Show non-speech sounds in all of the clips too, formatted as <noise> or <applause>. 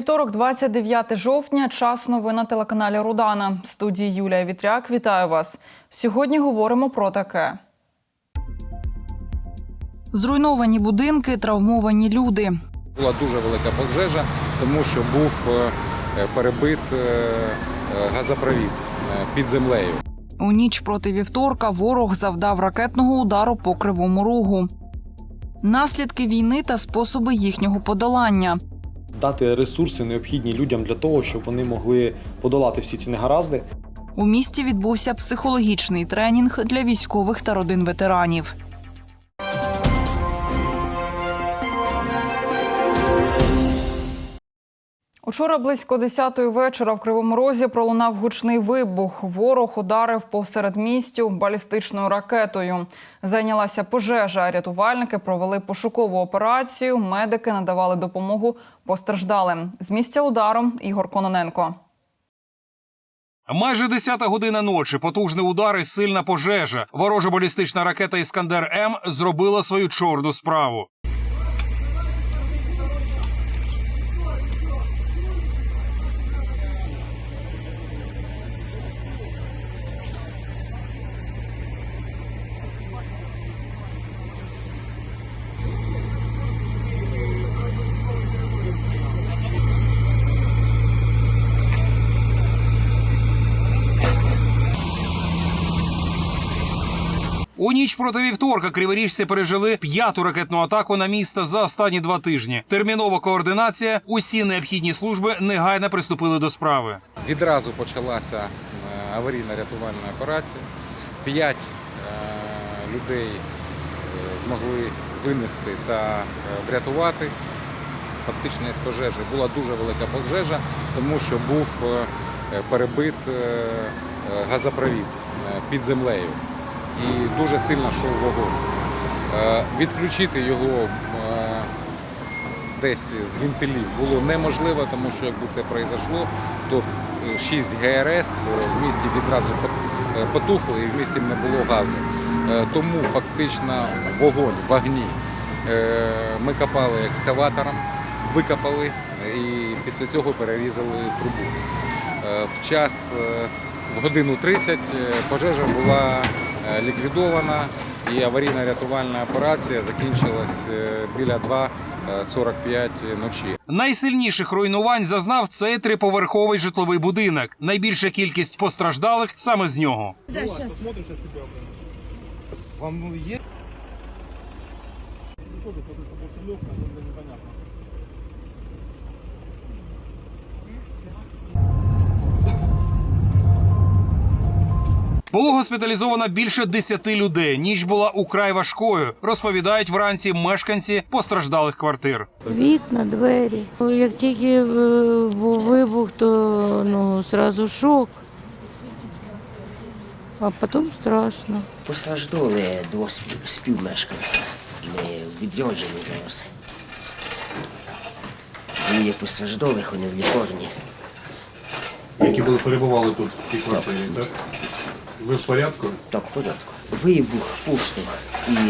Вівторок, 29 жовтня, час новин на телеканалі Рудана. В студії Юлія Вітряк. Вітаю вас. Сьогодні говоримо про таке. Зруйновані будинки, травмовані люди. Була дуже велика пожежа, тому що був е, перебит е, е, газопровід під землею. У ніч проти вівторка ворог завдав ракетного удару по кривому рогу. Наслідки війни та способи їхнього подолання. Дати ресурси необхідні людям для того, щоб вони могли подолати всі ці негаразди. У місті відбувся психологічний тренінг для військових та родин ветеранів. Учора близько 10-ї вечора в Кривому Розі пролунав гучний вибух. Ворог ударив по середмістю балістичною ракетою. Зайнялася пожежа. Рятувальники провели пошукову операцію. Медики надавали допомогу постраждалим. З місця удару Ігор Кононенко. Майже 10 година ночі, потужний удар і сильна пожежа. Ворожа балістична ракета Іскандер М зробила свою чорну справу. У ніч проти вівторка криворіжці пережили п'яту ракетну атаку на місто за останні два тижні. Термінова координація. Усі необхідні служби негайно приступили до справи. Відразу почалася е, аварійно-рятувальна операція. П'ять е, людей е, змогли винести та врятувати. Фактично з пожежі була дуже велика пожежа, тому що був перебит газопровід під землею і дуже сильно йшов вогонь. Е, Відключити його е, десь з вентилів було неможливо, тому що якби це произошло, то 6 ГРС в місті відразу пот- е, потухло і в місті не було газу. Е, Тому фактично вогонь, вогні е, ми копали екскаватором, викопали і після цього перерізали трубу. Е, В час е, в годину 30 е, пожежа була е, ліквідована і аварійно-рятувальна операція закінчилась е, біля 2.45 ночі. Найсильніших руйнувань зазнав цей триповерховий житловий будинок. Найбільша кількість постраждалих саме з нього. Вам є? Було госпіталізовано більше 10 людей. Ніч була украй важкою. Розповідають вранці мешканці постраждалих квартир. Вікна, двері. Ну, Як тільки е, був вибух, то ну, одразу шок. А потім страшно. Постраждали два спів- співмешканця. Ми відроджені зараз. Двоє постраждалих, вони в лікарні. які були перебували тут в цій квартирі, так? Ви в порядку? Так, в порядку. Вибух, поштовх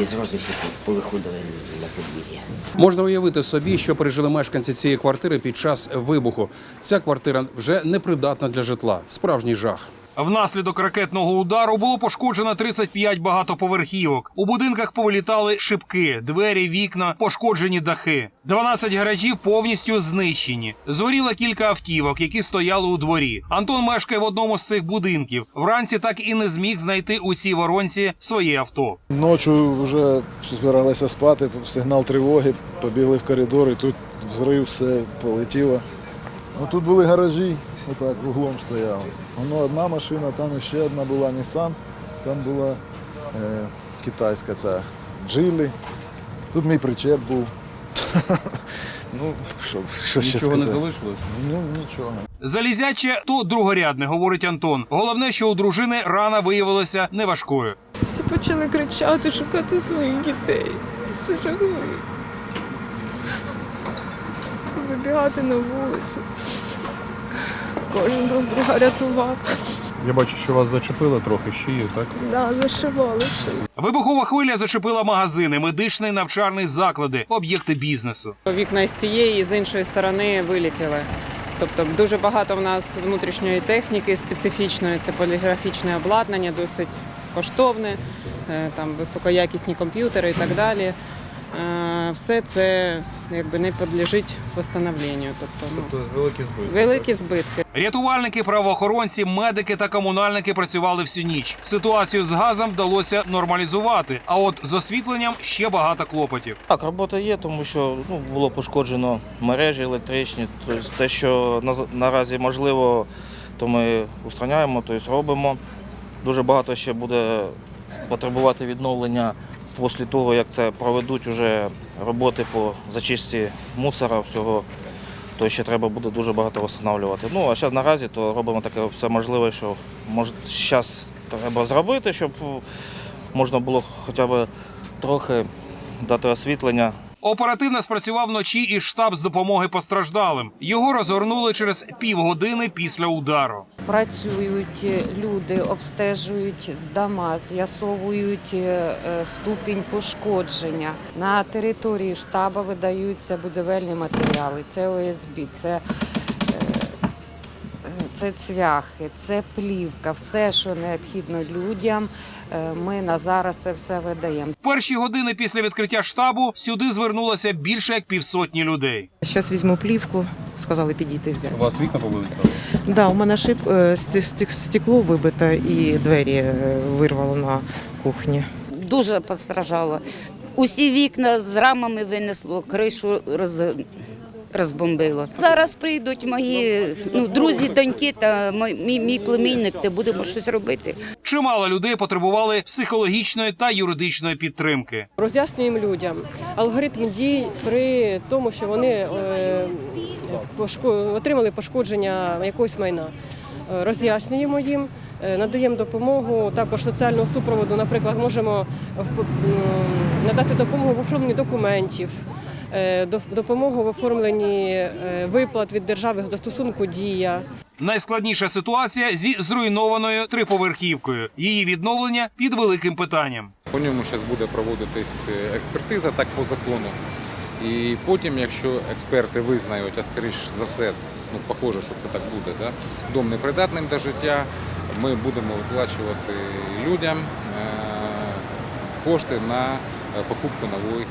і зразу всі повиходили на подвір'я. Можна уявити собі, що пережили мешканці цієї квартири під час вибуху. Ця квартира вже непридатна для житла. Справжній жах. Внаслідок ракетного удару було пошкоджено 35 багатоповерхівок. У будинках повилітали шибки, двері, вікна, пошкоджені дахи. 12 гаражів повністю знищені. Згоріло кілька автівок, які стояли у дворі. Антон мешкає в одному з цих будинків. Вранці так і не зміг знайти у цій воронці своє авто. Ночі вже збиралися спати, сигнал тривоги, побігли в коридор і тут взрив, все полетіло. Ну, тут були гаражі, отак углом стояли. Воно одна машина, там ще одна була Nissan, там була е, китайська ця Джилі. Тут мій причеп був. <laughs> ну, що, що ще Нічого не сказати? залишилось. Ну, нічого. Залізяче то другорядне, говорить Антон. Головне, що у дружини рана виявилася неважкою. Всі почали кричати, шукати своїх дітей. Це жахливо. Вибігати на вулицю. Кожен друг друга рятував. Я бачу, що вас зачепило трохи шию, так? Да, зашивали ще. Вибухова хвиля зачепила магазини, медичний навчальний заклади, об'єкти бізнесу. Вікна з цієї і з іншої сторони вилетіли. Тобто дуже багато в нас внутрішньої техніки специфічної, це поліграфічне обладнання, досить коштовне, е, там високоякісні комп'ютери і так далі. Все це якби не підлежить встановленню. Тобто, ну, великі збитки. великі збитки. Рятувальники, правоохоронці, медики та комунальники працювали всю ніч. Ситуацію з газом вдалося нормалізувати. А от з освітленням ще багато клопотів. Так, робота є, тому що ну, було пошкоджено мережі електричні. Тобто те, що на- наразі можливо, то ми устраняємо, тобто робимо. Дуже багато ще буде потребувати відновлення після того, як це проведуть уже роботи по зачистці мусора всього. То ще треба буде дуже багато встановлювати. Ну а зараз наразі то робимо таке все можливе, що може зараз треба зробити, щоб можна було хоча б трохи дати освітлення. Оперативно спрацював вночі і штаб з допомоги постраждалим. Його розгорнули через півгодини після удару. Працюють люди, обстежують дома, з'ясовують е, е, ступінь пошкодження. На території штабу видаються будівельні матеріали. Це ОСБ, це, е, е, це цвяхи, це плівка, все, що необхідно людям. е, Ми на зараз це все видаємо. Перші години після відкриття штабу сюди звернулося більше як півсотні людей. Зараз візьму плівку, сказали підійти взяти. У вас вікна побили? Да, у мене шиб е, сте- сте- стекло вибите і двері е, вирвало на кухні. Дуже постраждало. Усі вікна з рамами винесло, кришу роз... розбомбило. Зараз прийдуть мої ну, друзі, доньки та мій, мій, племінник, та будемо щось робити. Чимало людей потребували психологічної та юридичної підтримки. Роз'яснюємо людям алгоритм дій при тому, що вони е, пошко- отримали пошкодження якогось майна. Е, Роз'яснюємо їм, е, надаємо допомогу, також соціального супроводу, наприклад, можемо надати допомогу в оформленні документів. Е, до- Допомогу в оформленні е, виплат від держави застосунку дія. Найскладніша ситуація зі зруйнованою триповерхівкою. Її відновлення під великим питанням. По ньому зараз буде проводитись е, експертиза, так по закону. І потім, якщо експерти визнають, а скоріш за все, ну похоже, що це так буде, да? дом непридатним до життя, ми будемо виплачувати людям кошти на покупку нових,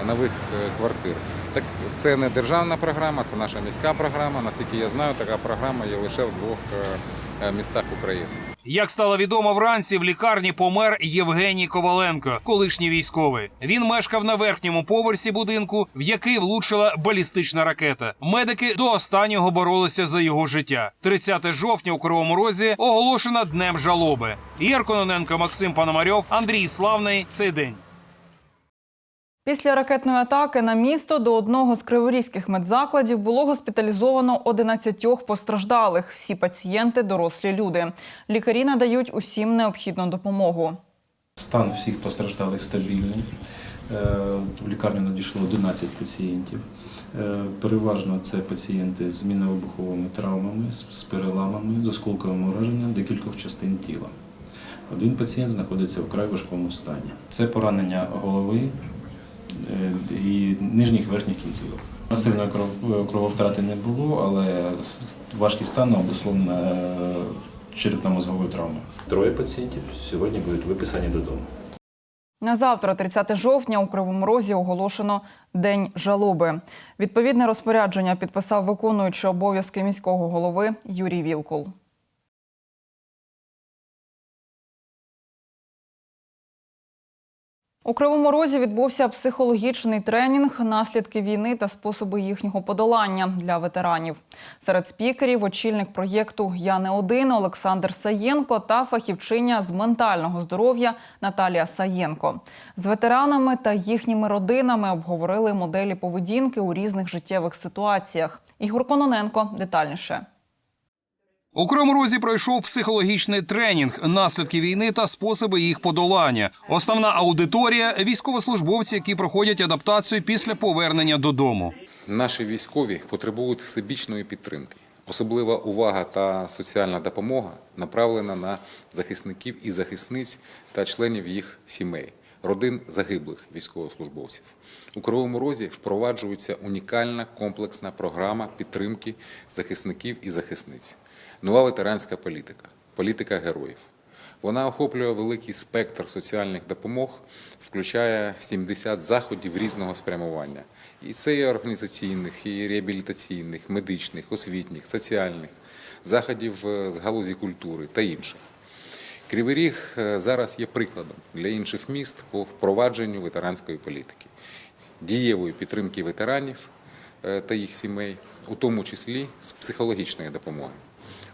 е, нових е, квартир. Так це не державна програма, це наша міська програма. Наскільки я знаю, така програма є лише в двох е, е, містах України. Як стало відомо вранці, в лікарні помер Євгеній Коваленко, колишній військовий. Він мешкав на верхньому поверсі будинку, в який влучила балістична ракета. Медики до останнього боролися за його життя. 30 жовтня у Кривому Розі оголошено днем жалоби. Ігор Кононенко, Максим Пономарьов, Андрій Славний. Цей день. Після ракетної атаки на місто до одного з криворізьких медзакладів було госпіталізовано 11 постраждалих. Всі пацієнти дорослі люди. Лікарі надають усім необхідну допомогу. Стан всіх постраждалих стабільний. Е, В лікарню надійшло 11 пацієнтів. Е, Переважно це пацієнти з мінно-вибуховими травмами, з переламами, з осколковим ураженням декількох частин тіла. Один пацієнт знаходиться в край важкому стані. Це поранення голови і нижніх верхніх кінцівок. Масивної кров- крововтрати не було, але важкий стан обусловлено е, черепно-мозговою травмою. Троє пацієнтів сьогодні будуть виписані додому. На завтра, 30 жовтня, у Кривому Розі оголошено День жалоби. Відповідне розпорядження підписав виконуючий обов'язки міського голови Юрій Вілкул. У Кривому Розі відбувся психологічний тренінг наслідки війни та способи їхнього подолання для ветеранів. Серед спікерів очільник проєкту Я не один Олександр Саєнко та фахівчиня з ментального здоров'я Наталія Саєнко. З ветеранами та їхніми родинами обговорили моделі поведінки у різних життєвих ситуаціях. Ігор Кононенко детальніше. У Кривому Розі пройшов психологічний тренінг, наслідки війни та способи їх подолання. Основна аудиторія військовослужбовці, які проходять адаптацію після повернення додому. Наші військові потребують всебічної підтримки. Особлива увага та соціальна допомога направлена на захисників і захисниць та членів їх сімей, родин загиблих військовослужбовців. У Кривому Розі впроваджується унікальна комплексна програма підтримки захисників і захисниць. Нова ветеранська політика, політика героїв. Вона охоплює великий спектр соціальних допомог, включає 70 заходів різного спрямування. І це і організаційних, і реабілітаційних, медичних, освітніх, соціальних, заходів е, з галузі культури та інших. Кривий Ріг е, зараз є прикладом для інших міст по впровадженню ветеранської політики, дієвої підтримки ветеранів е, та їх сімей, у тому числі з психологічної допомоги.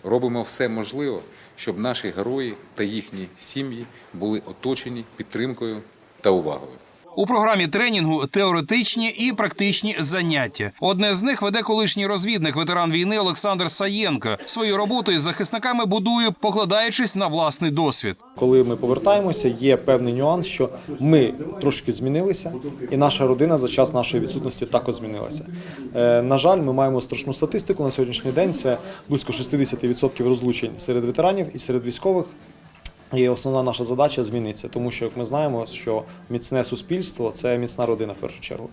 Робимо все можливе, щоб наші герої та їхні сім'ї були оточені підтримкою та увагою. У програмі тренінгу теоретичні і практичні заняття. Одне з них веде колишній розвідник, ветеран війни Олександр Саєнко. Свою роботу із захисниками будує, покладаючись на власний досвід. Коли ми повертаємося, є певний нюанс, що ми трошки змінилися, і наша родина за час нашої відсутності також змінилася. Е, на жаль, ми маємо страшну статистику на сьогоднішній день. Це близько 60% розлучень серед ветеранів і серед військових. І основна наша задача зміниться, тому що як ми знаємо, що міцне суспільство це міцна родина в першу чергу.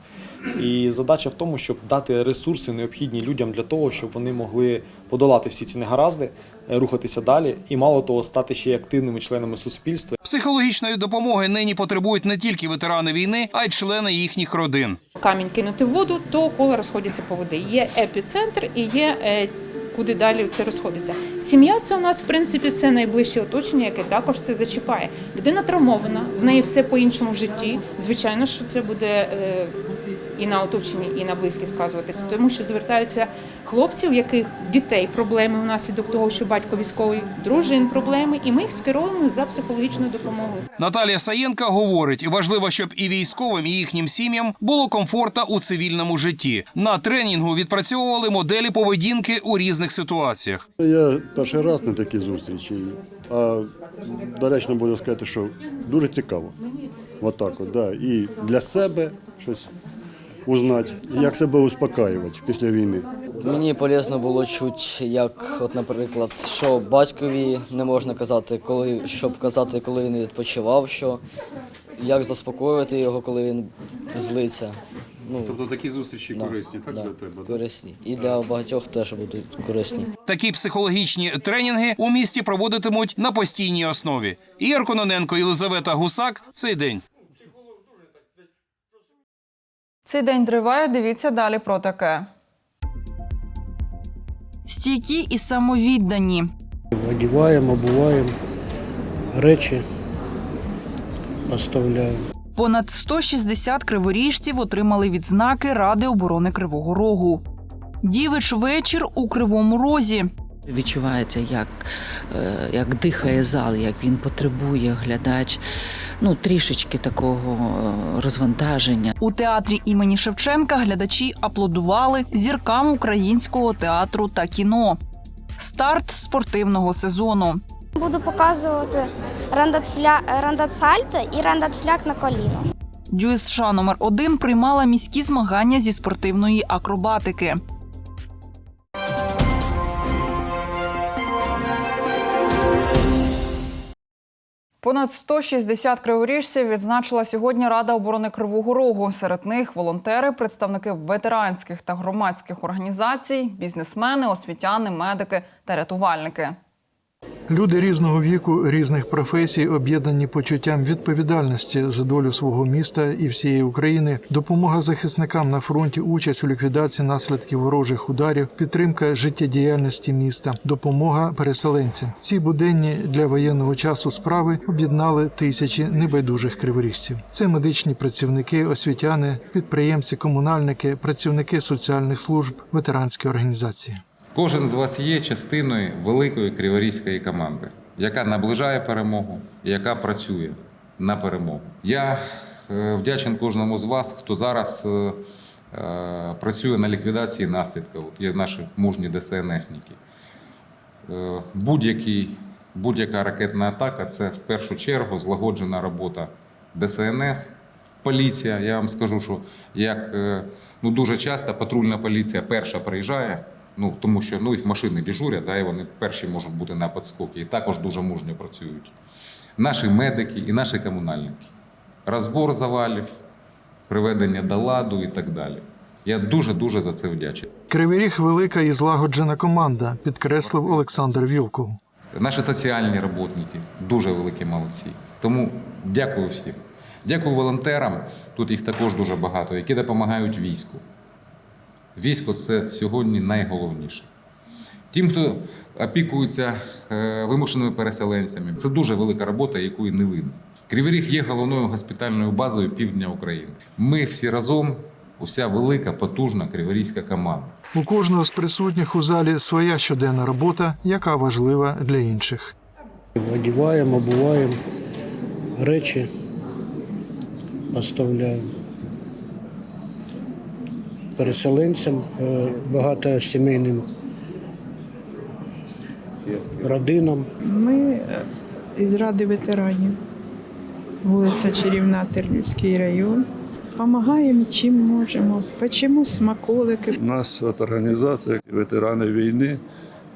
І задача в тому, щоб дати ресурси необхідні людям для того, щоб вони могли подолати всі ці негаразди, е, рухатися далі, і мало того, стати ще й активними членами суспільства. Психологічної допомоги нині потребують не тільки ветерани війни, а й члени їхніх родин. камінь кинути в воду, то коло розходяться по воді. Є епіцентр і є е, куди далі це розходиться. Сім'я це у нас, в принципі, це найближче оточення, яке також це зачіпає. Людина травмована, в неї все по-іншому в житті. Звичайно, що це буде е, і на оточенні, і на близькі сказуватися, тому що звертаються хлопці, у яких дітей проблеми внаслідок того, що батько військовий, дружин проблеми, і ми їх скеровуємо за психологічною допомогою. Наталія Саєнка говорить, важливо, щоб і військовим, і їхнім сім'ям було комфортно у цивільному житті. На тренінгу відпрацьовували моделі поведінки у різних ситуаціях. Я перший раз на такій зустрічі, а доречно буду сказати, що дуже цікаво. Отак от, да. І для себе щось узнати, як себе успокаювати після війни. Мені полезно було чути, як, от, наприклад, що батькові не можна казати, коли щоб казати, коли він відпочивав, що як заспокоювати його, коли він злиться. Ну, Тобто такі зустрічі Да, корисні, так да, для тебе? да? корисні. І для багатьох теж будуть корисні. Такі психологічні тренінги у місті проводитимуть на постійній основі. Ігор Кононенко, Єлизавета Гусак. Цей день. Цей день триває. Дивіться далі про таке. Стійкі і самовіддані. Одіваємо, обуваємо, речі оставляємо. Понад 160 криворіжців отримали відзнаки Ради оборони Кривого Рогу. Дівич вечір у Кривому Розі. Відчувається, як, е, як дихає зал, як він потребує глядач, ну трішечки такого е, розвантаження. У театрі імені Шевченка глядачі аплодували зіркам українського театру та кіно. Старт спортивного сезону. Буду показувати рандатфля... рандатсальто і рандатфляк на коліно. ДЮСШ номер 1 приймала міські змагання зі спортивної акробатики. Понад 160 криворіжців відзначила сьогодні Рада оборони Кривого Рогу. Серед них волонтери, представники ветеранських та громадських організацій, бізнесмени, освітяни, медики та рятувальники. Люди різного віку, різних професій, об'єднані почуттям відповідальності за долю свого міста і всієї України, допомога захисникам на фронті, участь у ліквідації наслідків ворожих ударів, підтримка життєдіяльності міста, допомога переселенцям. Ці буденні для воєнного часу справи об'єднали тисячі небайдужих криворіжців. Це медичні працівники, освітяни, підприємці, комунальники, працівники соціальних служб, ветеранські організації. Кожен з вас є частиною великої криворізької команди, яка наближає перемогу і яка працює на перемогу. Я е, вдячен кожному з вас, хто зараз е, е, працює на ліквідації наслідків. От є наші мужні ДСНСники. Будь-яка ракетна атака це в першу чергу злагоджена робота ДСНС. Поліція, я вам скажу, що як ну дуже часто патрульна поліція перша приїжджає Ну, тому що ну, їх машини дежурять, да, і вони перші можуть бути на підскоки, і також дуже мужньо працюють. Наші медики і наші комунальники. Розбор завалів, приведення до ладу і так далі. Я дуже-дуже за це вдячний. Кривий Ріг велика і злагоджена команда, підкреслив Олександр Вілков. Наші соціальні роботники дуже великі молодці. Тому дякую всім. Дякую волонтерам. Тут їх також дуже багато, які допомагають війську. Військо це сьогодні найголовніше. Тим, хто опікується е, вимушеними переселенцями, це дуже велика робота, якої не видно. Кривий Ріг є головною госпітальною базою півдня України. Ми всі разом, уся велика, потужна криворізька команда. У кожного з присутніх у залі своя щоденна робота, яка важлива для інших. Одіваємо, обуваємо, речі оставляємо. Переселенцям, е, багатосімейним родинам. Ми е, із Ради ветеранів, вулиця Чарівна, Тернівський район. Помагаємо чим можемо, печемо смаколики. У нас от організація ветерани війни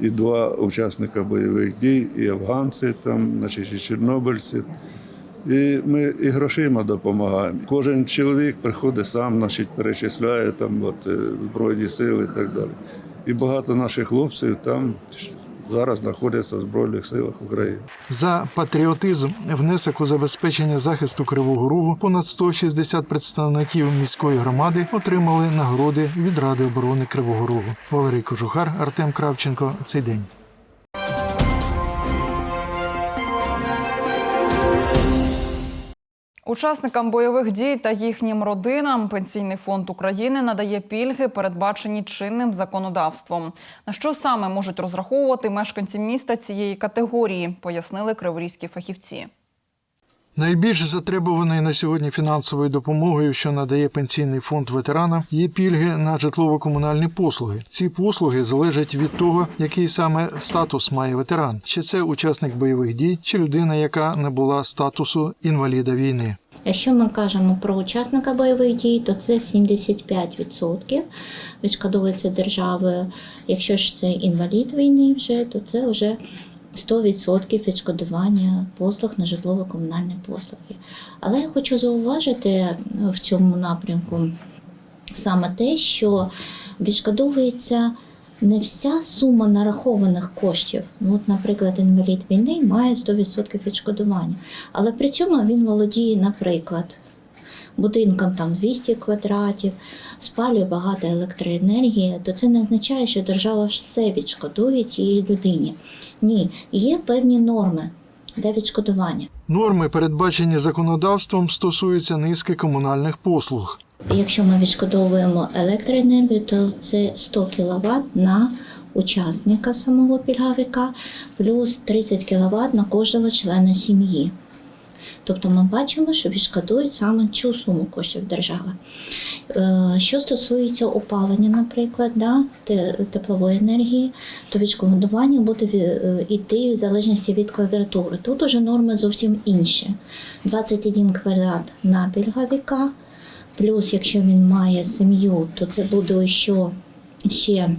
і два учасника бойових дій, і афганці, там, значить, і чорнобильці. І ми і грошима допомагаємо. Кожен чоловік приходить сам, значить, перечисляє там от, е, Збройні сили і так далі. І багато наших хлопців там зараз знаходяться в Збройних силах України. За патріотизм, внесок у забезпечення захисту Кривого Рогу понад 160 представників міської громади отримали нагороди від Ради оборони Кривого Рогу. Валерій Кожухар, Артем Кравченко. Цей день. Учасникам бойових дій та їхнім родинам Пенсійний фонд України надає пільги, передбачені чинним законодавством. На що саме можуть розраховувати мешканці міста цієї категорії, пояснили криворізькі фахівці. Найбільш затребуваною на сьогодні фінансовою допомогою, що надає пенсійний фонд ветерана, є пільги на житлово-комунальні послуги. Ці послуги залежать від того, який саме статус має ветеран, чи це учасник бойових дій, чи людина, яка набула статусу інваліда війни. Якщо ми кажемо про учасника бойових дій, то це 75% відшкодовується державою. Якщо ж це інвалід війни вже, то це вже 100% відшкодування послуг на житлово-комунальні послуги. Але я хочу зауважити в цьому напрямку саме те, що відшкодовується не вся сума нарахованих коштів. Ну, от, наприклад, інвалід війни має 100% відшкодування, але при цьому він володіє, наприклад, будинком там 200 квадратів, спалює багато електроенергії, то це не означає, що держава все відшкодує цій людині. Ні, є певні норми для відшкодування. Норми, передбачені законодавством, стосуються низки комунальних послуг. Якщо ми відшкодовуємо електроенергію, то це 100 кВт на учасника самого пільговика, плюс 30 кВт на кожного члена сім'ї. Тобто ми бачимо, що відшкодують саме цю суму коштів держави. Е, Що стосується опалення, наприклад, да, теплової енергії, то відшкодування буде йти в залежності від квадратури. Тут уже норми зовсім інші. 21 квадрат на пільговика, плюс якщо він має сім'ю, то це буде ще, ще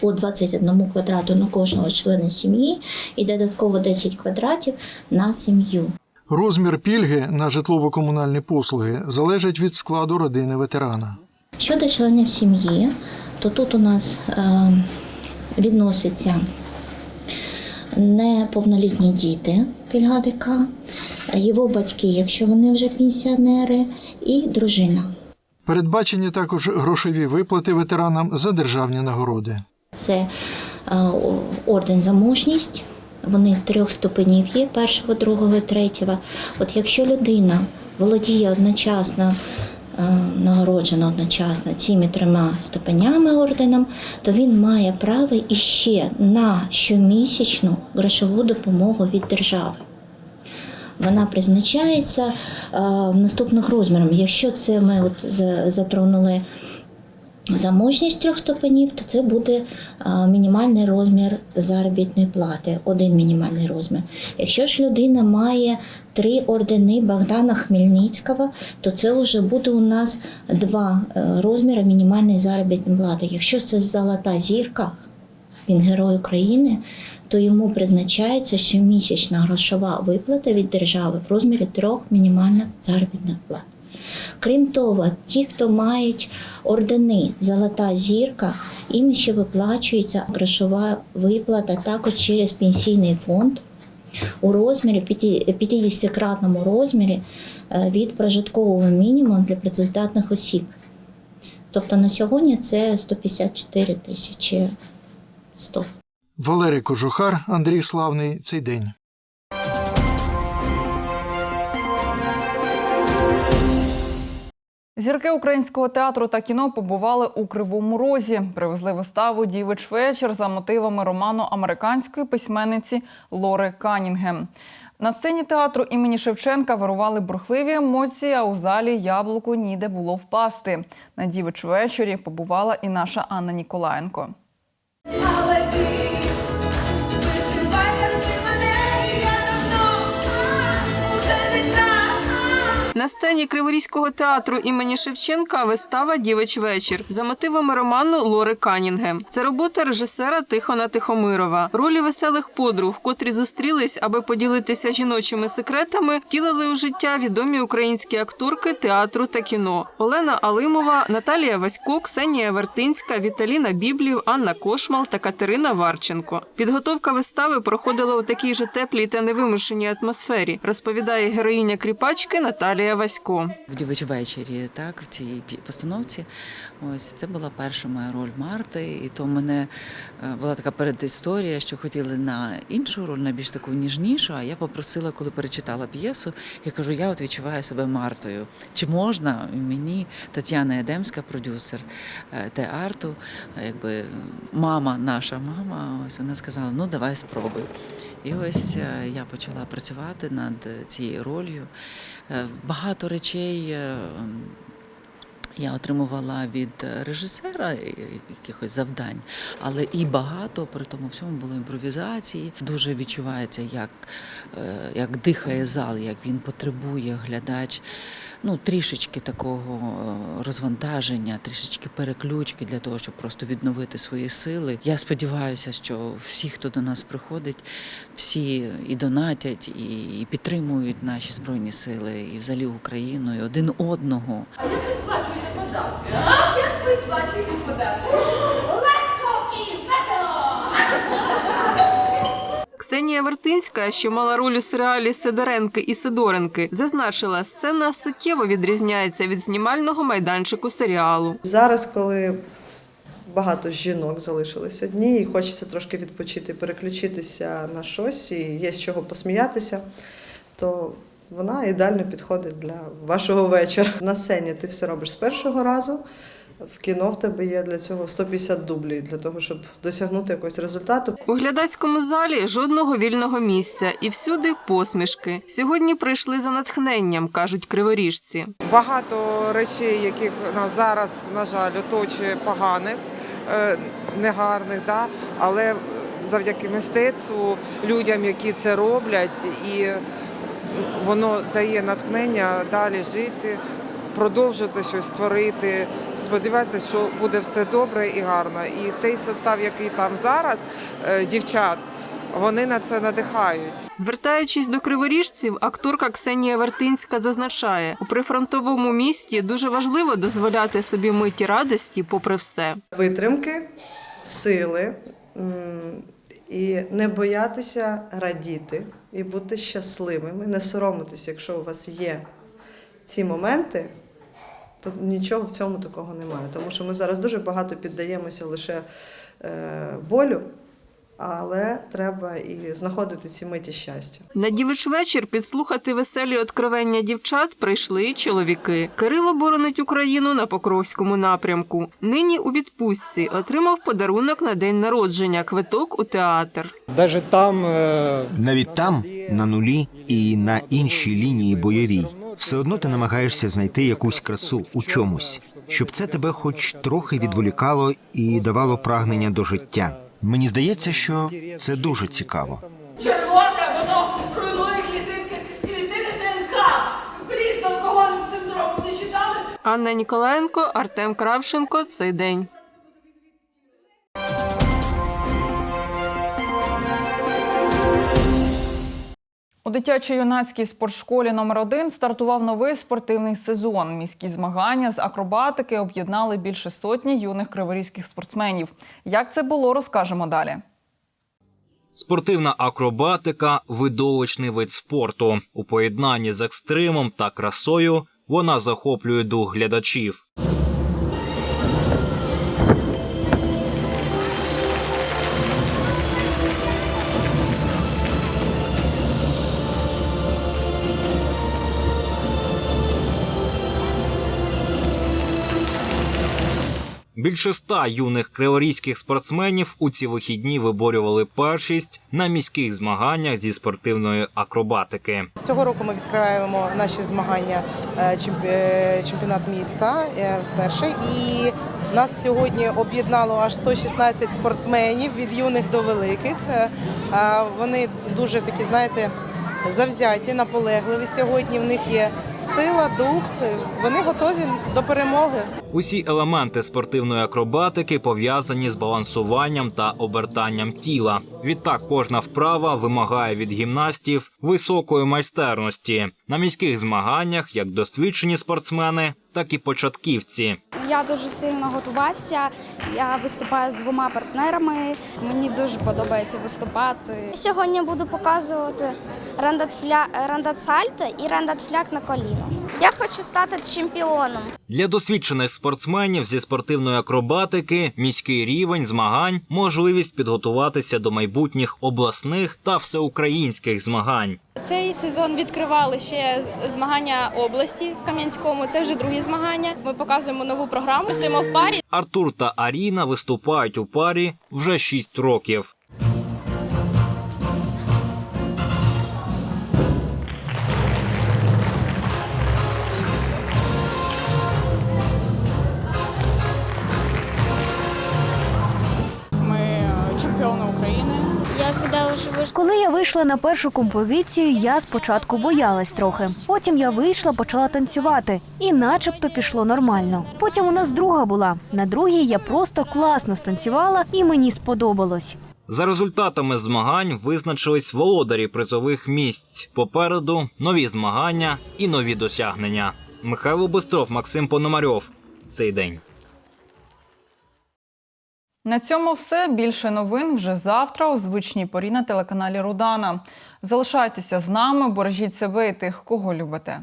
по 21 квадрату на кожного члена сім'ї і додатково 10 квадратів на сім'ю. Розмір пільги на житлово-комунальні послуги залежить від складу родини ветерана. Щодо членів сім'ї, то тут у нас е, відносяться неповнолітні діти пільговика, його батьки, якщо вони вже пенсіонери, і дружина. Передбачені також грошові виплати ветеранам за державні нагороди. Це е, орден за мужність. Вони трьох ступенів є: першого, другого, третього. От якщо людина володіє одночасно, е, нагороджена одночасно цими трьома ступенями орденом, то він має право іще на щомісячну грошову допомогу від держави. Вона призначається е, в наступних розмірах. Якщо це ми от за- заможність трьох ступенів, то це буде мінімальний розмір заробітної плати, один мінімальний розмір. Якщо ж людина має три ордени Богдана Хмельницького, то це вже буде у нас два е, розміри мінімальної заробітної плати. Якщо це золота зірка, він герой України, то йому призначається щомісячна грошова виплата від держави в розмірі трьох мінімальних заробітних плат. Крім того, ті, хто мають ордени Золота зірка, їм ще виплачується грошова виплата також через пенсійний фонд у розмірі 50-кратному розмірі е, від прожиткового мінімуму для працездатних осіб. Тобто на сьогодні це 154 тисячі 100. Валерій Кожухар, Андрій Славний. Цей день. Зірки українського театру та кіно побували у Кривому Розі. Привезли виставу Дівич вечір за мотивами роману американської письменниці Лори Канінгем. На сцені театру імені Шевченка вирували бурхливі емоції, а у залі яблуку ніде було впасти. На дівич вечорі побувала і наша Анна Ніколаєнко. На сцені Криворізького театру імені Шевченка вистава Дівич вечір за мотивами роману Лори Канінгем. Це робота режисера Тихона Тихомирова. Ролі веселих подруг, котрі зустрілись, аби поділитися жіночими секретами, втілили у життя відомі українські акторки театру та кіно: Олена Алимова, Наталія Васько, Ксенія Вертинська, Віталіна Біблів, Анна Кошмал та Катерина Варченко. Підготовка вистави проходила у такій же теплій та невимушеній атмосфері, розповідає героїня кріпачки Наталія Васько. В «Дівич вечері, так, в цій постановці. Ось це була перша моя роль Марти, і то в мене е, була така передісторія, що хотіли на іншу роль, на більш таку ніжнішу. А я попросила, коли перечитала п'єсу, я кажу, я от відчуваю себе Мартою. Чи можна мені Тетяна Едемська, продюсер е, театру, е, якби мама, наша мама, ось вона сказала: ну давай спробуй. І ось я почала працювати над цією ролью. Е, Багато речей е, я отримувала від е, режисера якихось завдань, але і багато при тому всьому було імпровізації. Дуже відчувається, як, як дихає зал, як він потребує глядач. Ну, трішечки такого е, розвантаження, трішечки переключки для того, щоб просто відновити свої сили. Я сподіваюся, що всі, хто до нас приходить, всі і донатять, і, підтримують наші збройні сили, і взагалі Україну, і один одного. А Як ви сплачуєте податки? А? Як ви сплачуєте податки? Ксенія Вертинська, що мала роль у серіалі Сидоренки і Сидоренки, зазначила, сцена суттєво відрізняється від знімального майданчику серіалу. Зараз, коли багато жінок залишились одні, і хочеться трошки відпочити, переключитися на щось, і є з чого посміятися, то вона ідеально підходить для вашого вечора. На сцені ти все робиш з першого разу. В кіно в тебе є для цього 150 дублів, для того, щоб досягнути якогось результату. У глядацькому залі жодного вільного місця і всюди посмішки. Сьогодні прийшли за натхненням, кажуть криворіжці. Багато речей, яких нас зараз, на жаль, оточує поганих, е, негарних, да? але завдяки мистецтву, людям, які це роблять, і воно дає натхнення далі жити, продовжувати щось творити. Сподіватися, що буде все добре і гарно. І той состав, який там зараз, е, дівчат, вони на це надихають. Звертаючись до криворіжців, акторка Ксенія Вертинська зазначає, у прифронтовому місті дуже важливо дозволяти собі миті радості, попри все. Витримки, сили і не боятися радіти і бути щасливими, не соромитися, якщо у вас є ці моменти, то нічого в цьому такого немає. Тому що ми зараз дуже багато піддаємося лише е, болю, але треба і знаходити ці миті щастя. На дівич вечір підслухати веселі откровення дівчат прийшли чоловіки. Кирило боронить Україну на Покровському напрямку. Нині у відпустці отримав подарунок на день народження квиток у театр. Даже там Навіть там, на нулі і на іншій лінії бойовій, все одно ти намагаєшся знайти якусь красу у чомусь. щоб це тебе хоч трохи відволікало і давало прагнення до життя. Мені здається, що це дуже цікаво. Червоне, воно руйнує клітинки, клітини ДНК. Блін, з алкогольним синдромом не читали? Анна Ніколаєнко, Артем Кравченко. Цей день. У дитячо-юнацькій спортшколі номер 1 стартував новий спортивний сезон. Міські змагання з акробатики об'єднали більше сотні юних криворізьких спортсменів. Як це було, розкажемо далі. Спортивна акробатика видовищний вид спорту. У поєднанні з екстримом та красою вона захоплює дух глядачів. Більше ста юних криворізьких спортсменів у ці вихідні виборювали першість на міських змаганнях зі спортивної акробатики. Цього року ми відкриваємо наші змагання е, е, чемпіонат міста е, вперше. І нас сьогодні об'єднало аж 116 спортсменів від юних до великих. Вони дуже такі, знаєте, завзяті, наполегливі сьогодні. В них є сила, дух. Вони готові до перемоги. Усі елементи спортивної акробатики пов'язані з балансуванням та обертанням тіла. Відтак кожна вправа вимагає від гімнастів високої майстерності на міських змаганнях, як досвідчені спортсмени, так і початківці. Я дуже сильно готувався. Я виступаю з двома партнерами. Мені дуже подобається виступати. Сьогодні буду показувати рандат-сальто і рандат-фляк на коліно. Я хочу стати чемпіоном. Для досвідчених спортсменів зі спортивної акробатики міський рівень змагань можливість підготуватися до майбутніх обласних та всеукраїнських змагань. Цей сезон відкривали ще змагання області в Кам'янському. Це вже другі змагання. Ми показуємо нову програму. Стоїмо в парі. Артур та Аріна виступають у парі вже 6 років. Вийшла на першу композицію, я спочатку боялась трохи. Потім я вийшла, почала танцювати, і начебто пішло нормально. Потім у нас друга була. На другій я просто класно станцювала, і мені сподобалось. За результатами змагань визначились володарі призових місць. Попереду нові змагання і нові досягнення. Михайло Бистров, Максим Пономарьов. Цей день. На цьому все. Більше новин вже завтра у звичній порі на телеканалі Рудана. Залишайтеся з нами, бережіть себе і тих, кого любите.